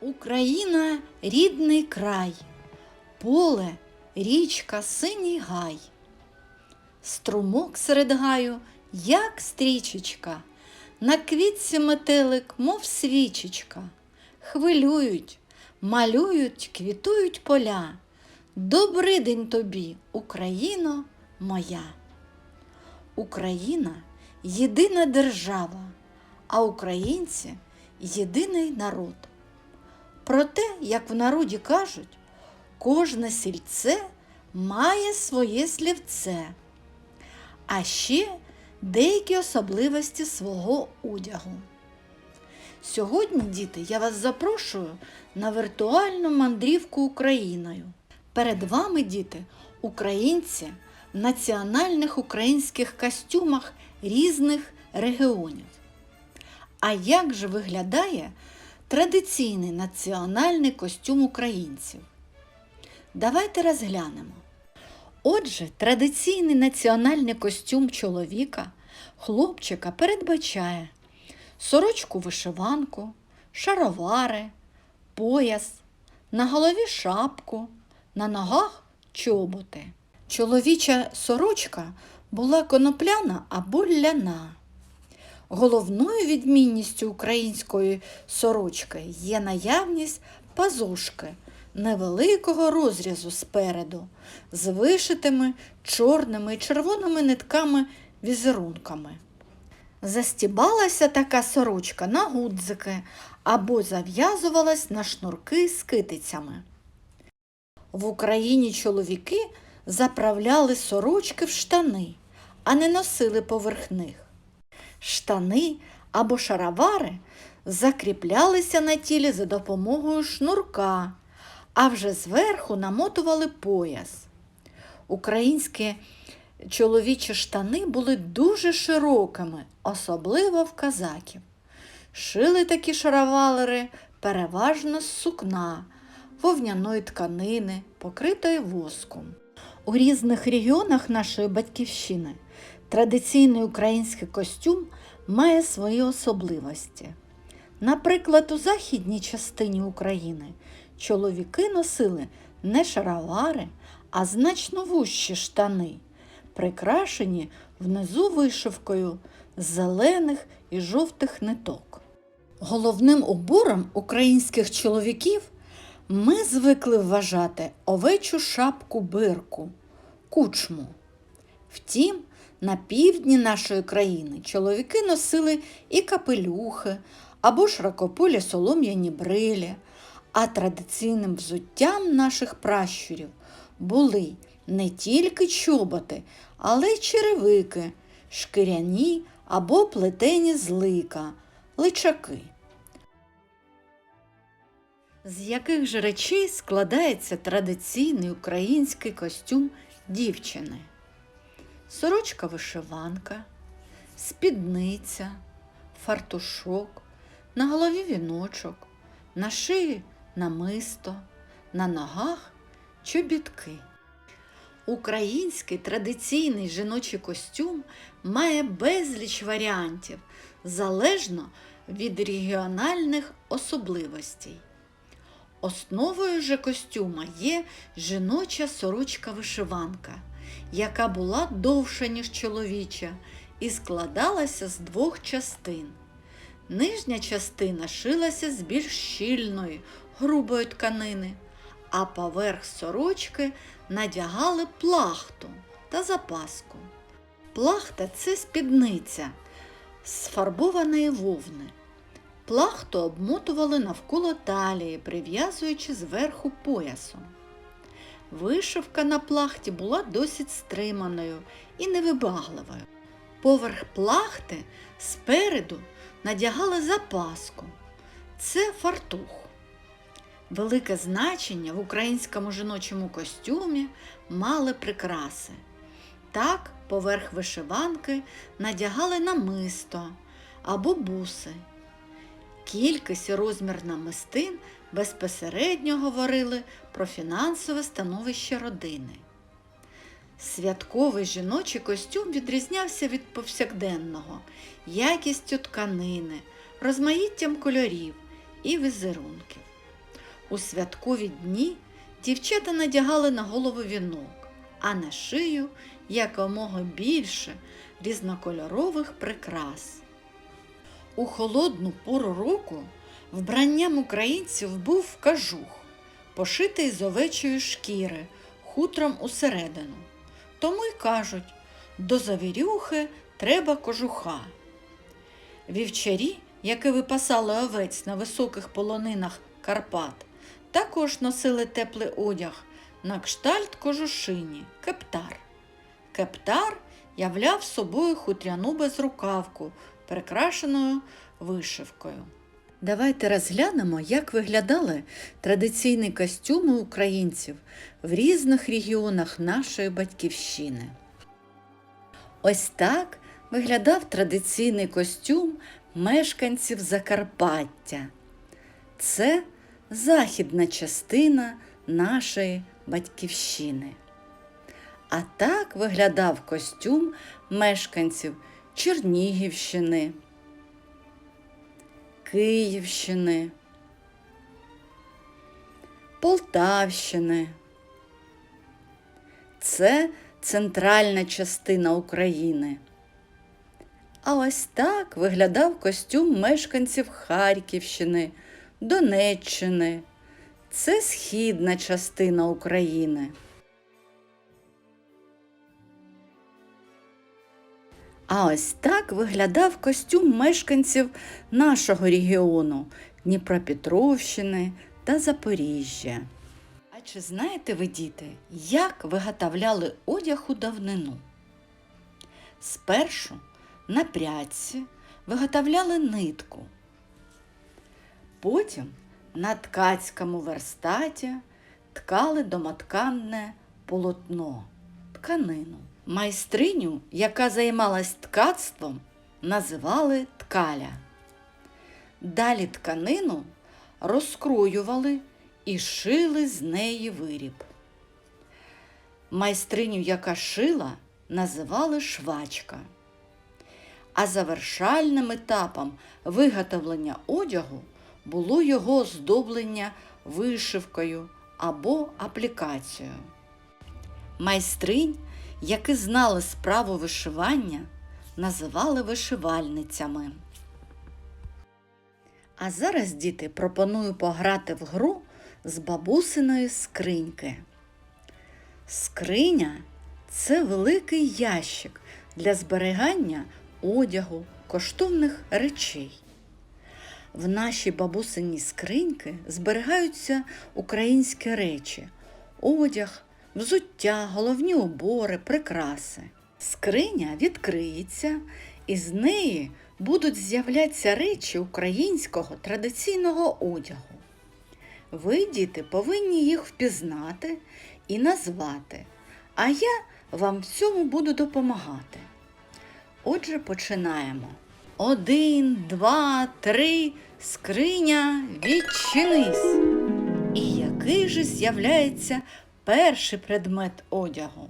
Україна рідний край, поле, річка, синій гай. Струмок серед гаю, як стрічечка, на квітці метелик, мов свічечка. Хвилюють, малюють, квітують поля. Добрий день тобі, Україно моя. Україна єдина держава, а українці єдиний народ. Проте, як в народі кажуть, кожне сільце має своє слівце, а ще деякі особливості свого одягу. Сьогодні, діти, я вас запрошую на віртуальну мандрівку Україною. Перед вами, діти, українці в національних українських костюмах різних регіонів. А як же виглядає традиційний національний костюм українців? Давайте розглянемо. Отже, традиційний національний костюм чоловіка, хлопчика передбачає сорочку вишиванку, шаровари, пояс, на голові шапку, на ногах чоботи. Чоловіча сорочка була конопляна або ляна. Головною відмінністю української сорочки є наявність пазушки невеликого розрізу спереду з вишитими чорними і червоними нитками візерунками. Застібалася така сорочка на гудзики або зав'язувалась на шнурки з китицями. В Україні чоловіки заправляли сорочки в штани, а не носили поверх них. Штани або шаровари закріплялися на тілі за допомогою шнурка, а вже зверху намотували пояс. Українські чоловічі штани були дуже широкими, особливо в казаків. Шили такі шаровари переважно з сукна, вовняної тканини, покритої воском. У різних регіонах нашої батьківщини традиційний український костюм має свої особливості. Наприклад, у західній частині України чоловіки носили не шаровари, а значно вущі штани, прикрашені внизу вишивкою зелених і жовтих ниток. Головним убором українських чоловіків ми звикли вважати овечу шапку бирку, кучму. Втім, на півдні нашої країни чоловіки носили і капелюхи або широкополі солом'яні брилі, а традиційним взуттям наших пращурів були не тільки чоботи, але й черевики, шкіряні або плетені з лика, личаки. З яких же речей складається традиційний український костюм дівчини? Сорочка вишиванка, спідниця, фартушок, на голові віночок, на шиї намисто, на ногах чобітки. Український традиційний жіночий костюм має безліч варіантів залежно від регіональних особливостей. Основою же костюма є жіноча сорочка-вишиванка, яка була довша, ніж чоловіча, і складалася з двох частин. Нижня частина шилася з більш щільної, грубої тканини, а поверх сорочки надягали плахту та запаску. Плахта це спідниця з фарбованої вовни. Плахту обмотували навколо талії, прив'язуючи зверху поясом. Вишивка на плахті була досить стриманою і невибагливою. Поверх плахти спереду надягали запаску. Це фартух. Велике значення в українському жіночому костюмі мали прикраси. Так, поверх вишиванки надягали намисто або буси. Кількість і розмір намистин безпосередньо говорили про фінансове становище родини. Святковий жіночий костюм відрізнявся від повсякденного якістю тканини, розмаїттям кольорів і візерунків. У святкові дні дівчата надягали на голову вінок, а на шию якомога більше різнокольорових прикрас. У холодну пору року вбранням українців був кажух, пошитий з овечої шкіри, хутром усередину. Тому й кажуть, до завірюхи треба кожуха. Вівчарі, які випасали овець на високих полонинах Карпат, також носили теплий одяг на кштальт кожушині кептар. Кептар являв собою хутряну безрукавку, прикрашеною вишивкою. Давайте розглянемо, як виглядали традиційні костюми українців в різних регіонах нашої батьківщини. Ось так виглядав традиційний костюм мешканців Закарпаття. Це західна частина нашої батьківщини. А так виглядав костюм мешканців Чернігівщини, Київщини, Полтавщини. Це центральна частина України. А ось так виглядав костюм мешканців Харківщини, Донеччини. Це східна частина України. А ось так виглядав костюм мешканців нашого регіону Дніпропетровщини та Запоріжжя. А чи знаєте ви, діти, як виготовляли одяг у давнину? Спершу на прядці виготовляли нитку. Потім на ткацькому верстаті ткали домотканне полотно, тканину. Майстриню, яка займалась ткацтвом, називали ткаля. Далі тканину розкроювали і шили з неї виріб. Майстриню, яка шила, називали швачка. А завершальним етапом виготовлення одягу було його оздоблення вишивкою або аплікацією. Майстринь, які знали справу вишивання, називали вишивальницями. А зараз, діти, пропоную пограти в гру з бабусиної скриньки. Скриня це великий ящик для зберігання одягу, коштовних речей. В нашій бабусиній скриньки зберігаються українські речі, одяг, взуття, головні убори, прикраси. Скриня відкриється, і з неї будуть з'являтися речі українського традиційного одягу. Ви, діти, повинні їх впізнати і назвати, а я вам в цьому буду допомагати. Отже, починаємо. Один, два, три, скриня, відчинись. І який же з'являється перший предмет одягу?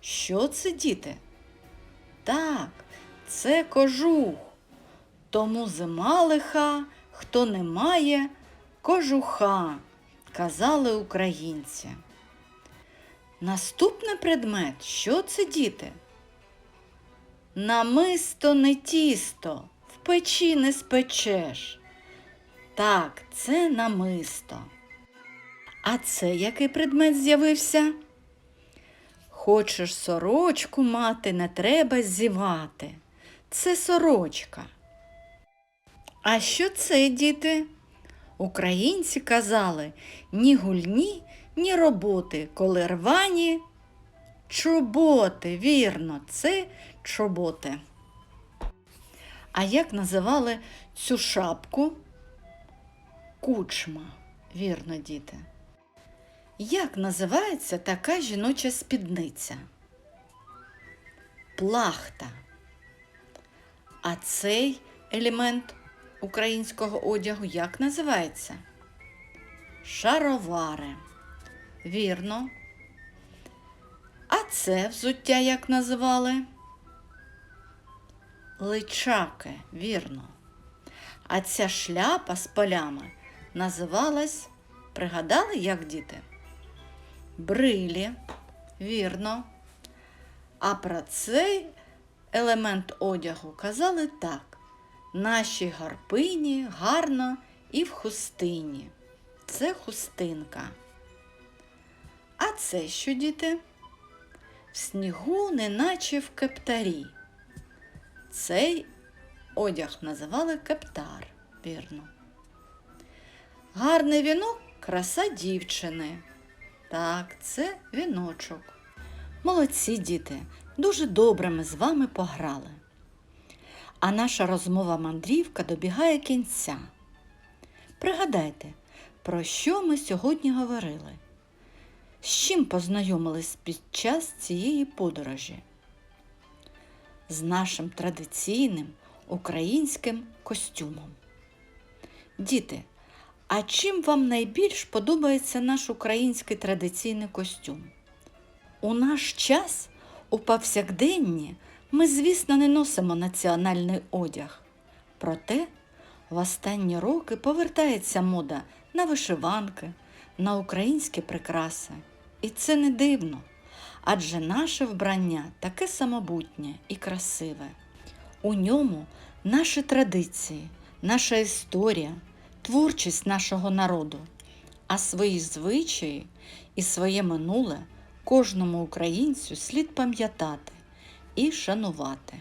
Що це, діти? Так, це кожух. Тому зима лиха, хто не має кожуха, казали українці. Наступний предмет, що це діти? Намисто не тісто, в печі не спечеш. Так, це намисто. А це який предмет з'явився? Хочеш сорочку мати, не треба зівати. Це сорочка. А що це, діти? Українці казали ні гульні, ні роботи, коли рвані чоботи, вірно, це чоботи. А як називали цю шапку? Кучма, вірно, діти. Як називається така жіноча спідниця? Плахта. А цей елемент українського одягу як називається? Шаровари. Вірно. А це взуття як називали? Личаки, вірно. А ця шляпа з полями називалась Пригадали, як діти? Брилі, вірно. А про цей елемент одягу казали так: нашій гарпині гарно і в хустині. Це хустинка. А це що, діти? В снігу, неначе в кептарі. Цей одяг називали кептар, вірно. Гарний вінок краса дівчини. Так, це віночок. Молодці діти, дуже добре ми з вами пограли. А наша розмова мандрівка добігає кінця. Пригадайте, про що ми сьогодні говорили? З чим познайомились під час цієї подорожі? З нашим традиційним українським костюмом. Діти, а чим вам найбільш подобається наш український традиційний костюм? У наш час у повсякденні ми, звісно, не носимо національний одяг. Проте в останні роки повертається мода на вишиванки, на українські прикраси. І це не дивно, адже наше вбрання таке самобутнє і красиве. У ньому наші традиції, наша історія, творчість нашого народу, а свої звичаї і своє минуле кожному українцю слід пам'ятати і шанувати.